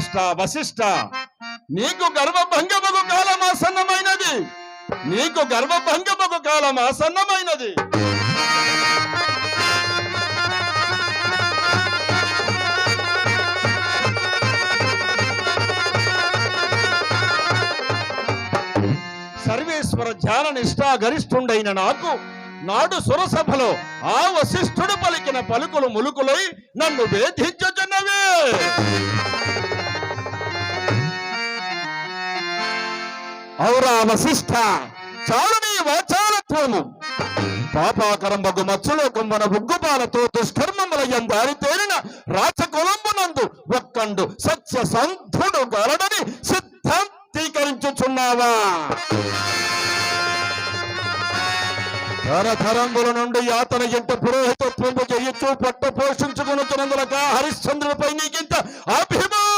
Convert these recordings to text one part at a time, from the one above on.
ధృతరాష్ట్ర వశిష్ట నీకు గర్వభంగముకు కాలం ఆసన్నమైనది. నీకు గర్వభంగముకు కాలం ఆసన్నమైనది. సర్వేశ్వర ధ్యాన నిష్ఠా గరిష్ఠుండైన నాకు నాడు సురసభలో ఆ వశిష్ఠుడు పలికిన పలుకులు ములుకులై నన్ను వేధించుచున్నవే. ఔరా వశిష్ఠ చాలు నీ వాచాలత్వము మచ్చలో మత్స్యలోకమున ఉగ్గుపాలతో దుష్కర్మముల ఎందారి తేలిన రాచకులంబునందు ఒక్కండు సత్య సంధుడు గలడని సిద్ధాంతీకరించుచున్నావా? తరతరంగుల నుండి యాతన ఎంత పురోహితత్వము చేయొచ్చు పట్ట పోషించుకున్నతునందులక హరిశ్చంద్రుడిపై నీకింత అభిమానము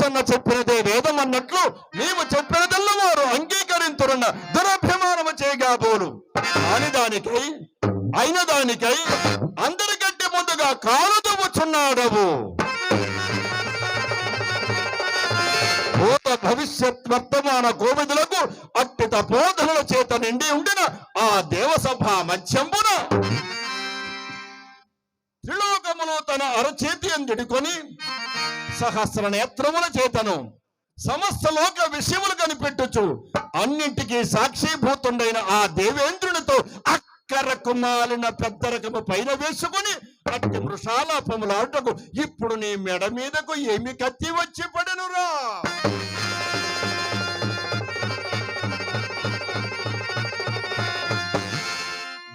ప్రసన్న చెప్పినదే వేదం అన్నట్లు నీవు చెప్పినదల్లా వారు అంగీకరింతురన్న దురభిమానము చేయగా పోలు. కాని దానికై అయిన దానికై అందరికంటే ముందుగా కాలు దువ్వుచున్నాడవు భూత భవిష్యత్ వర్తమాన కోవిదులకు అట్టి తపోధనల చేత నిండి ఉండిన ఆ దేవసభ మధ్యంబున త్రిలోకములో తన అరచేతి అందిడుకొని సహస్ర నేత్రముల చేతను సమస్త లోక విషయములు కనిపెట్టుచు అన్నింటికి సాక్షిభూతుండైన ఆ దేవేంద్రునితో అక్కరకు మాలిన పెద్ద రకము పైన వేసుకుని అట్టి వృషాలాపములాటకు ఇప్పుడు నీ మెడ మీదకు ఏమి కత్తి వచ్చి పడనురా?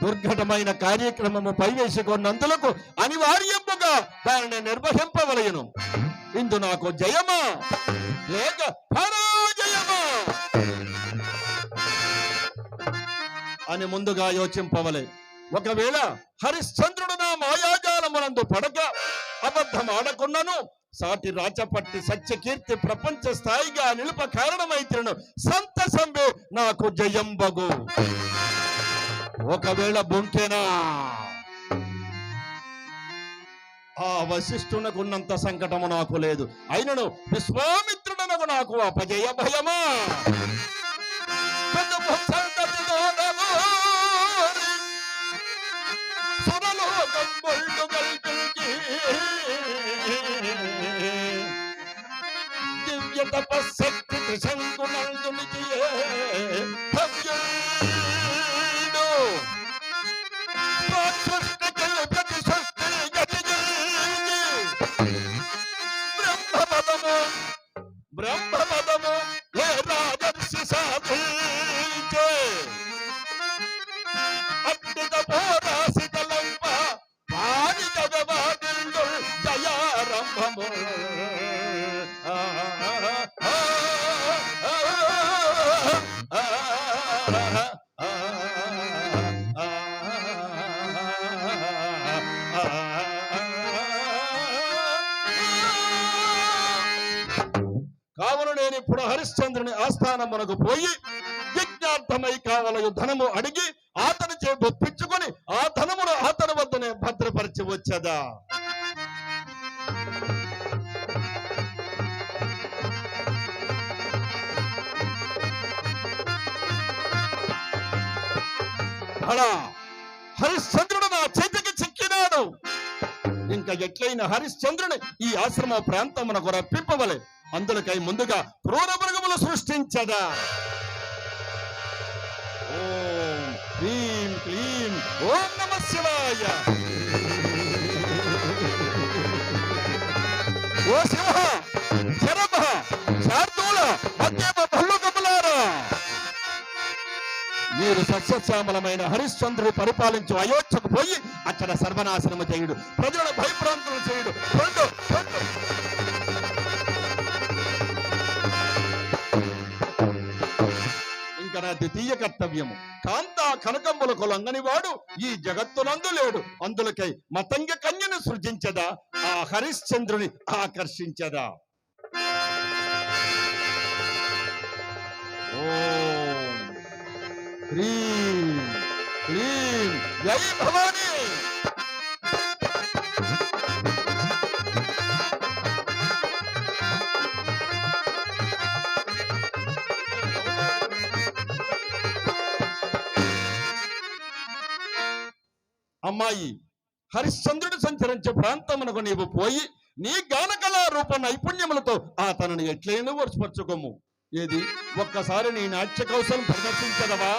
దుర్ఘటమైన కార్యక్రమము పైవేసుకున్నంతలకు అనివార్యముగా దానిని నిర్వహింపవలయను. ఇందు నాకు జయమా లేక పరాజయమా. అని ముందుగా యోచింపవలే. ఒకవేళ హరిశ్చంద్రుడు నా మాయాజాలమునందు పడక అబద్ధం ఆడకున్నను సాటి రాచపట్టి సత్యకీర్తి ప్రపంచ స్థాయిగా నిలుప కారణమైతును సంతసంబే నాకు జయంబగు. ఒకవేళ బొంకెనా? ఆ వశిష్ఠునకున్నంత సంకటము నాకు లేదు. అయినను విశ్వామిత్రుడనకు నాకు అపజయ భయమా. దివ్య తపశక్తి త్రిశంకునందునికి అని పురహరిశ్చంద్రుని ఇప్పుడు హరిశ్చంద్రుని ఆస్థానమునకు పోయి యజ్ఞార్థమై కావలయు ధనము అడిగి అతని చే ఒప్పించుకొని ఆ ధనమును అతని వద్దనే భద్రపరిచి వచ్చదా? అలా హరిశ్చంద్రుడు నా చేతికి చిక్కినాడు. ఇంకా ఎట్లయిన హరిశ్చంద్రుని ఈ ఆశ్రమ ప్రాంతమునకు రప్పింపవలే. అందులకై ముందుగా క్రూర మృగములు సృష్టించదా? ఓం హ్రీం క్లీం ఓం నమ శివాయ. ఓ శివ శరభ శార్దూల మధ్యమ భల్లుకములారా మీరు సస్యశ్యామలమైన హరిశ్చంద్రుడు పరిపాలించు అయోధ్యకు పోయి అక్కడ సర్వనాశనము చేయుడు. ప్రజలను భయప్రాంతులు చేయుడు. రెండు. ఇంకా ద్వితీయ కర్తవ్యము. కాంత కనకంబులకు లొంగని వాడు ఈ జగత్తునందు లేడు. అందులకై మతంగ కన్యను సృజించదా? ఆ హరిశ్చంద్రుని ఆకర్షించదా? ఓం. హ్రీం. క్లీం జై భవానీ. అమ్మాయి హరిశ్చంద్రుడు సంచరించే ప్రాంతమునకు నీవు పోయి నీ గానకళా రూప నైపుణ్యములతో ఆ ఎట్లయినా వరుసపరచుకోము. ఏది? ఒక్కసారి నీ నాట్య కౌశలం ప్రదర్శించదవా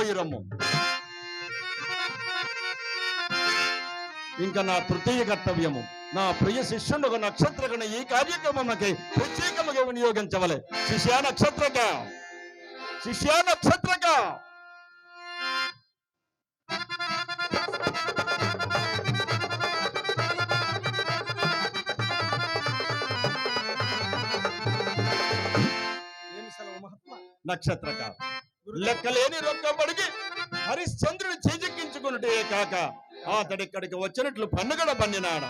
పోయి రమ్ము ఇంకా నా తృతీయ కర్తవ్యము. నా ప్రియ శిష్యుని ఒక నక్షత్రగణ ఈ కార్యక్రమమునకి ప్రత్యేకముగా వినియోగించవలే. శిష్య నక్షత్రక. శిష్య నక్షత్రక. నక్షత్రక. లెక్కలేని రొక్కబడికి హరిశ్చంద్రుని చేజెక్కించుకున్నటే కాక అతడిక్కడికి వచ్చినట్లు పన్నుగడ పన్నినాడ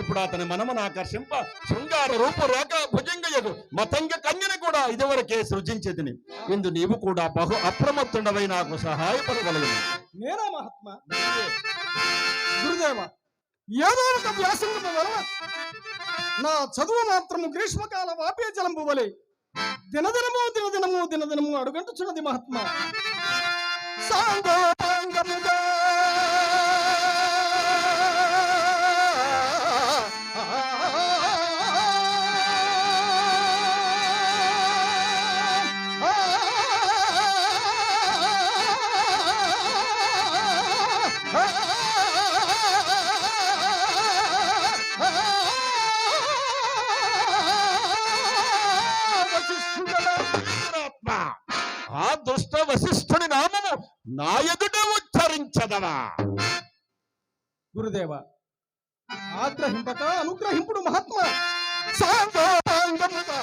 ఇప్పుడు అతని మనమును ఆకర్షింప శృంగార రూపు రేఖ భుజంగయగు మతంగ కన్యను కూడా ఇదివరకే సృజించేదిని. ఇందు నీవు కూడా బహు అప్రమత్తుండవై నాకు సహాయపడగలవు నేనా మహాత్మా. గురుదేవ ఏదో ఒక వ్యాసంగము వలన నా చదువు మాత్రము గ్రీష్మకాల వాపే జలంబు వలె దినదినము దినదినము దినదినము అడుగంటుచున్నది మహాత్మా సాంగోపాంగముగా నా ఎదుట ఉచ్చరించదవా? గురుదేవ ఆగ్రహింపక అనుగ్రహింపుడు మహాత్మా. సాంగోపాంగముగా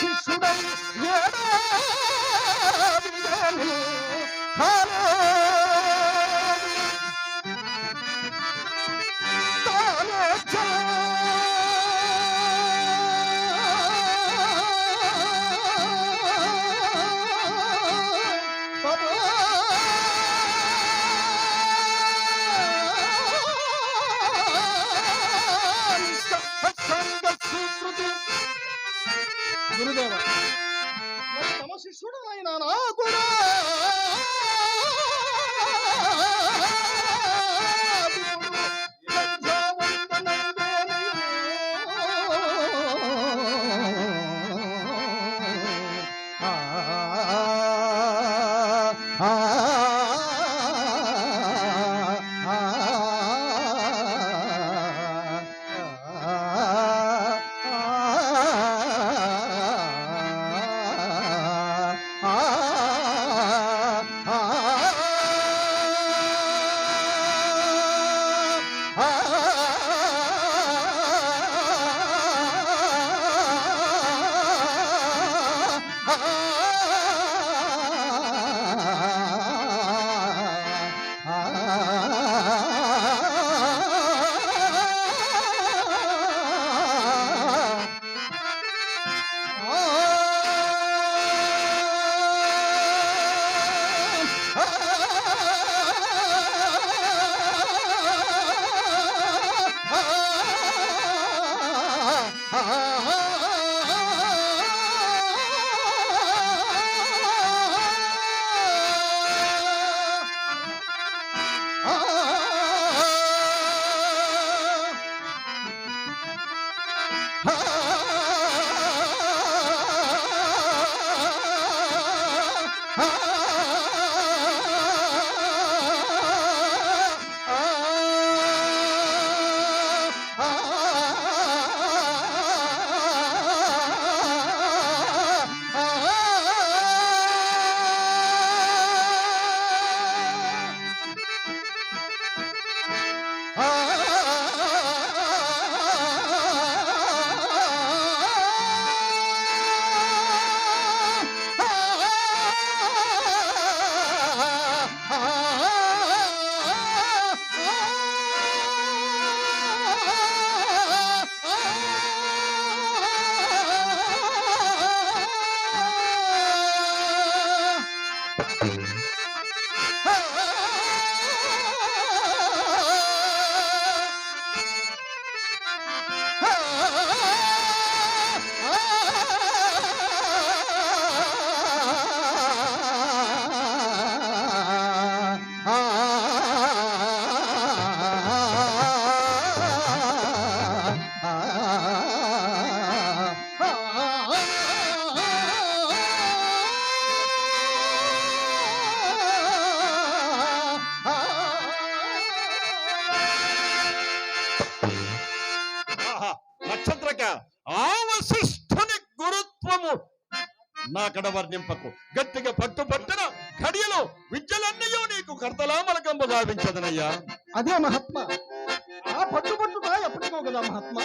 శిష్యుడై ఏడాదిగే గురుదేవ. తమ శిష్యుడు ఆయన నా కూడా నా కడ వర్ణింపకు గట్టిగా పట్టు పట్టున కడియలో విద్యలన్నయో నీకు కర్తలామలకంబు గావించదనయ్యా. అదే మహాత్మ. ఆ పట్టుబట్టుగా ఎప్పటికో కదా మహాత్మ.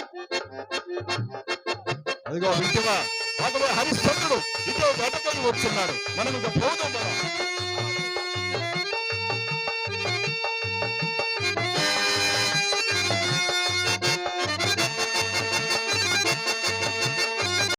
అదిగో వింటివా అతడు హరిశ్చంద్రుడు ఇదో వెతకని వచ్చున్నాడు. మనం ఇక పోదాం.